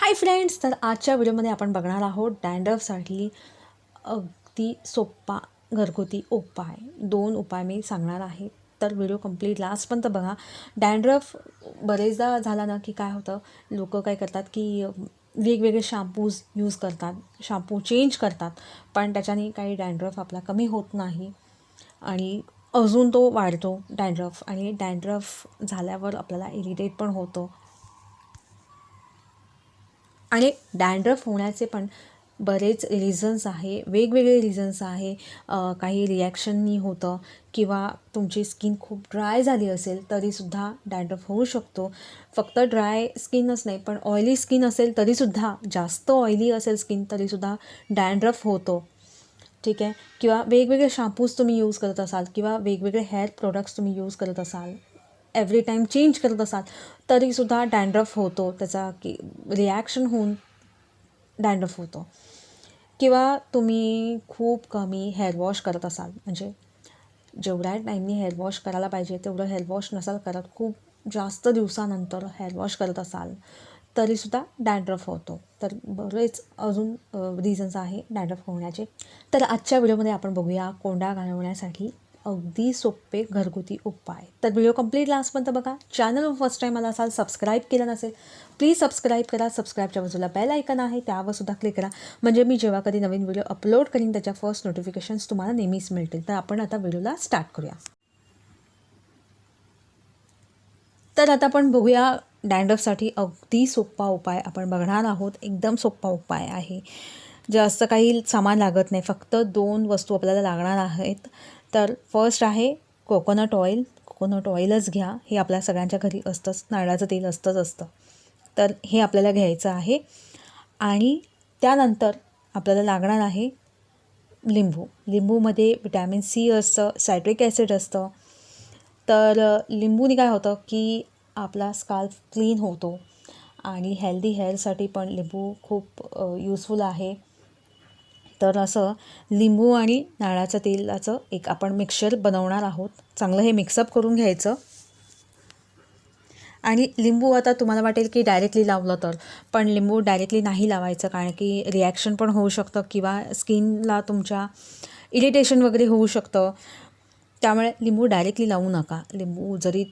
Hi friends तर आजच्या व्हिडिओमध्ये आपण बघणार आहोत डॅन्ड्रफसाठी अगदी सोप्पा घरगुती उपाय. दोन उपाय मी सांगणार आहे. तर व्हिडिओ कंप्लीट लास्टपर्यंत बघा. डँड्रफ बरेचदा झाला ना की काय होतं लोक काय करतात की वेगवेगळे शॅम्पूज यूज करतात शॅम्पू चेंज करतात पण त्याच्याने काही डँड्रफ आपला कमी होत नाही. आणि अजून तो वाढतो डँड्रफ आणि डँड्रफ झाल्यावर आपल्याला इरिटेट पण होतो. आणि डॅन्ड्रफ होण्याचे पण बरेच रिझन्स आहे वेगवेगळे रिझन्स आहे. काही रिॲक्शननी होतं किंवा तुमची स्किन खूप ड्राय झाली असेल तरीसुद्धा डॅन्ड्रफ होऊ शकतो. फक्त ड्राय स्किनच नाही पण ऑइली स्किन असेल तरीसुद्धा जास्त ऑइली असेल स्किन तरीसुद्धा डॅन्ड्रफ होतो. ठीक आहे? किंवा वेगवेगळे शॅम्पूज तुम्ही यूज करत असाल किंवा वेगवेगळे हेअर प्रोडक्ट्स तुम्ही यूज करत असाल एव्हरी टाईम चेंज करत असाल तरीसुद्धा डॅन्ड्रफ होतो त्याचा की रिॲक्शन होऊन डॅन्ड्रफ होतो. किंवा तुम्ही खूप कमी हेअर वॉश करत असाल म्हणजे जेवढ्या टाईमनी हेअर वॉश करायला पाहिजे तेवढं हेअर वॉश नसाल करत खूप जास्त दिवसानंतर हेअर वॉश करत असाल तरीसुद्धा डॅन्ड्रफ होतो. तर बरेच अजून रिझन्स आहे डॅन्ड्रफ होण्याचे. तर आजच्या व्हिडिओमध्ये आपण बघूया कोंडा घालवण्यासाठी. अगदी सोपे घरगुती उपाय. तर व्हिडिओ कंप्लीट लास्टपर्यंत बघा. चॅनल फर्स्ट टाईम आला असाल सबस्क्राईब केलं नसेल प्लीज सबस्क्राईब करा. सबस्क्राईबच्या बाजूला बेल ऐकन आहे त्यावर सुद्धा क्लिक करा. म्हणजे मी जेव्हा कधी नवीन व्हिडिओ अपलोड करीन त्याच्या फर्स्ट नोटिफिकेशन्स तुम्हाला नेहमीच मिळतील. तर आपण आता व्हिडिओला स्टार्ट करूया. तर आता आपण बघूया डँडफसाठी अगदी सोपा उपाय आपण बघणार आहोत. एकदम सोपा उपाय आहे. जास्त काही सामान लागत नाही. फक्त दोन वस्तू आपल्याला लागणार आहेत. तर फर्स्ट आहे कोकोनट ऑइल कोकोनट ऑइलच घ्या. हे आपल्या सगळ्यांच्या घरी असतंच. नारळाचं तेल असतंच असतं. तर हे आपल्याला घ्यायचं आहे. आणि त्यानंतर आपल्याला लागणार आहे लिंबू. लिंबूमध्ये विटॅमिन सी असतं सायट्रिक ॲसिड असतं. तर लिंबूने काय होतं की आपला स्काल्फ क्लीन होतो. आणि हेल्दी हेअरसाठी पण लिंबू खूप यूजफुल आहे. तर असं लिंबू आणि नारळाचं तेलाचं एक आपण मिक्सचर बनवणार आहोत. चांगलं हे मिक्सअप करून घ्यायचं. आणि लिंबू आता तुम्हाला वाटेल की डायरेक्टली लावलं तर. पण लिंबू डायरेक्टली नाही लावायचं कारण की रिॲक्शन पण होऊ शकतं किंवा स्किनला तुमच्या इरिटेशन वगैरे होऊ शकतं. त्यामुळे लिंबू डायरेक्टली लावू नका. लिंबू जरी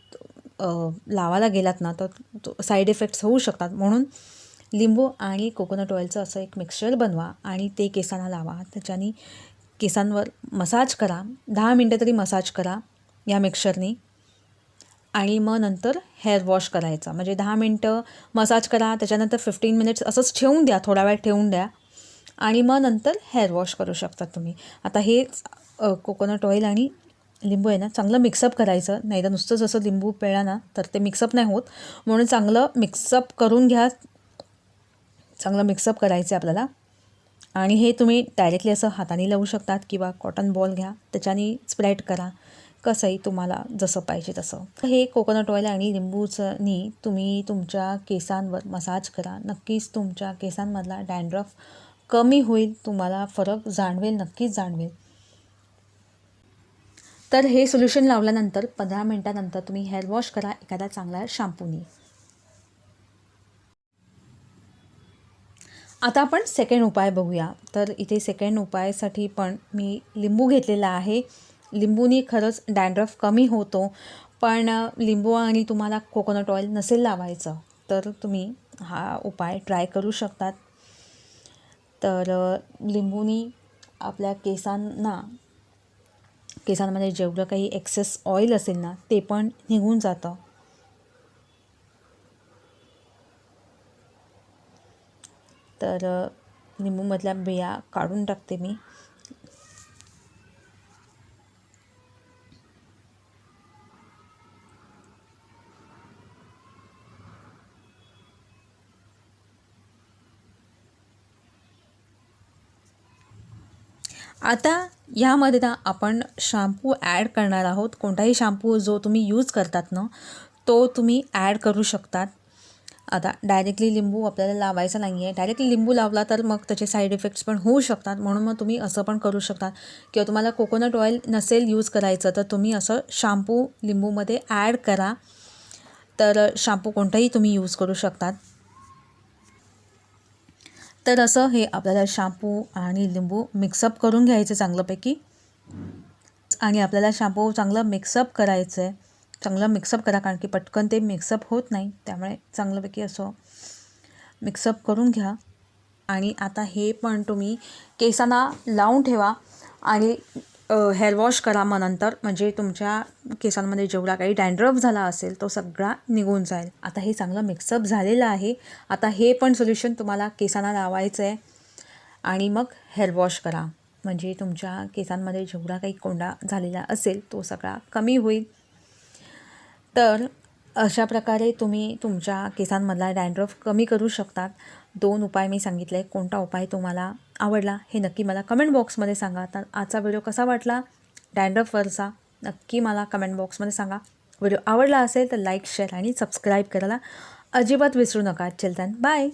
लावायला गेलात ना तर साईड इफेक्ट्स होऊ शकतात. म्हणून लिंबू आणि कोकोनट ऑइलचं असं एक मिक्सचर बनवा आणि ते केसांना लावा. त्याच्याने केसांवर मसाज करा. दहा मिनटं तरी मसाज करा या मिक्सरनी. आणि मग नंतर हेअर वॉश करायचा. म्हणजे दहा मिनटं मसाज करा. त्याच्यानंतर फिफ्टीन मिनिट्स असंच ठेवून द्या. थोडा वेळ ठेवून द्या. आणि मग नंतर हेअर वॉश करू शकता तुम्ही. आता हे कोकोनट ऑइल आणि लिंबू आहे ना चांगलं मिक्सअप करायचं. नाही तर नुसतं जसं लिंबू पिळा ना तर ते मिक्सअप नाही होत. म्हणून चांगलं मिक्सअप करून घ्या. चांगलं मिक्सअप करायचं आहे आपल्याला. आणि हे तुम्ही डायरेक्टली असं हाताने लावू शकतात किंवा कॉटन बॉल घ्या. त्याच्याने स्प्रेड करा. कसंही तुम्हाला जसं पाहिजे तसं. हे कोकोनट ऑइल आणि लिंबूचंनी तुम्ही तुमच्या केसांवर मसाज करा. नक्कीच तुमच्या केसांमधला डॅन्ड्रफ कमी होईल. तुम्हाला फरक जाणवेल नक्कीच जाणवेल. तर हे सोल्युशन लावल्यानंतर पंधरा मिनटानंतर तुम्ही हेअर वॉश करा. एखाद्या चांगल्या शॅम्पूनी आता आपण सेकंड उपाय बघूया. तर इथे सेकंड उपायासाठी पण मी लिंबू घेतलेला आहे. लिंबूनी खरंच डँड्रफ कमी होतो. पण लिंबू आणि तुम्हाला कोकोनट ऑइल नसेल लावायचं तर तुम्ही हा उपाय ट्राय करू शकतात. तर लिंबूनी आपल्या केसांना केसांमध्ये जेवढं काही एक्सेस ऑइल असेल ना ते पण निघून जातं. तर लिंबूमधल्या बिया काढून टाकते मी. आता यामध्ये ना आपण शॅम्पू ॲड करणार आहोत. कोणताही शॅम्पू जो तुम्ही यूज करतात ना तो तुम्ही ॲड करू शकतात. आता डायरेक्टली लिंबू आपल्याला लावायचा नाही आहे डायरेक्टली लिंबू लावला तर मग त्याचे साईड इफेक्ट्स पण होऊ शकतात. म्हणून मग तुम्ही असं पण करू शकता किंवा तुम्हाला कोकोनट ऑइल नसेल यूज करायचं तर तुम्ही असं शॅम्पू लिंबूमध्ये ॲड करा. तर शॅम्पू कोणताही तुम्ही यूज करू शकतात. तर असं हे आपल्याला शॅम्पू आणि लिंबू मिक्सअप करून घ्यायचं चांगल्यापैकी आणि आपल्याला शॅम्पू चांगलं मिक्सअप करायचं आहे चांगलं मिक्सअप करा कारण की पटकन ते मिक्सअप होत नाही. त्यामुळे चांगल्यापैकी असं मिक्सअप करून घ्या. आणि आता हे पण तुम्ही केसांना लावून ठेवा आणि हेअर वॉश करा मग नंतर म्हणजे तुमच्या केसांमध्ये जेवढा काही डॅन्ड्रफ झाला असेल तो सगळा निघून जाईल. आता हे चांगलं मिक्सअप झालेलं आहे. आता हे पण सोल्युशन तुम्हाला केसांना लावायचं आहे आणि मग हेअर वॉश करा. म्हणजे तुमच्या केसांमध्ये जेवढा काही कोंडा झालेला असेल तो सगळा कमी होईल. तर अशा प्रकारे तुम्ही तुमच्या केसांमधला डॅन्ड्रफ कमी करू शकतात. दोन उपाय मी सांगितले. कोणता उपाय तुम्हाला आवडला हे नक्की मला कमेंट बॉक्समध्ये सांगा. तर आजचा व्हिडिओ कसा वाटला? डॅन्ड्रफवरचा नक्की मला कमेंट बॉक्समध्ये सांगा. व्हिडिओ आवडला असेल तर लाईक शेअर आणि सबस्क्राईब करायला अजिबात विसरू नका. Children bye